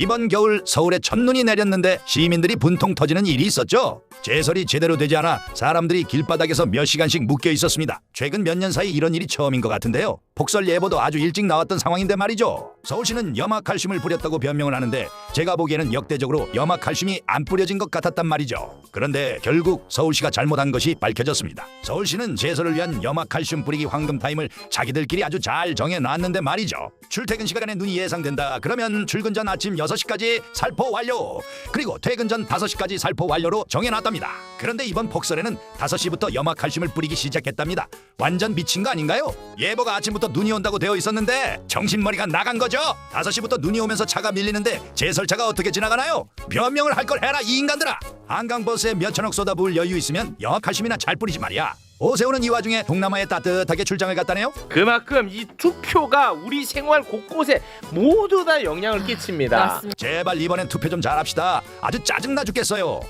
이번 겨울 서울에 첫눈이 내렸는데 시민들이 분통 터지는 일이 있었죠. 제설이 제대로 되지 않아 사람들이 길바닥에서 몇 시간씩 묶여 있었습니다. 최근 몇 년 사이 이런 일이 처음인 것 같은데요. 폭설 예보도 아주 일찍 나왔던 상황인데 말이죠. 서울시는 염화칼슘을 뿌렸다고 변명을 하는데 제가 보기에는 역대적으로 염화칼슘이 안 뿌려진 것 같았단 말이죠. 그런데 결국 서울시가 잘못한 것이 밝혀졌습니다. 서울시는 제설을 위한 염화칼슘 뿌리기 황금 타임을 자기들끼리 아주 잘 정해놨는데 말이죠. 출퇴근 시간에 눈이 예상된다. 그러면 출근 전 아침 6시까지 살포 완료. 그리고 퇴근 전 5시까지 살포 완료로 정해놨답니다. 그런데 이번 폭설에는 5시부터 염화칼슘을 뿌리기 시작했답니다. 완전 미친 거 아닌가요? 예보가 아침부터 눈이 온다고 되어 있었는데 정신머리가 나간 거죠. 5시부터 눈이 오면서 차가 밀리는데 제설차가 어떻게 지나가나요? 변명을 할 걸 해라 이 인간들아. 한강버스에 몇천억 쏟아부을 여유 있으면 염화칼슘이나 잘 뿌리지 말이야. 오세훈은 이 와중에 동남아에 따뜻하게 출장을 갔다네요. 그만큼 이 투표가 우리 생활 곳곳에 모두 다 영향을 끼칩니다. 제발 이번엔 투표 좀 잘합시다. 아주 짜증나 죽겠어요.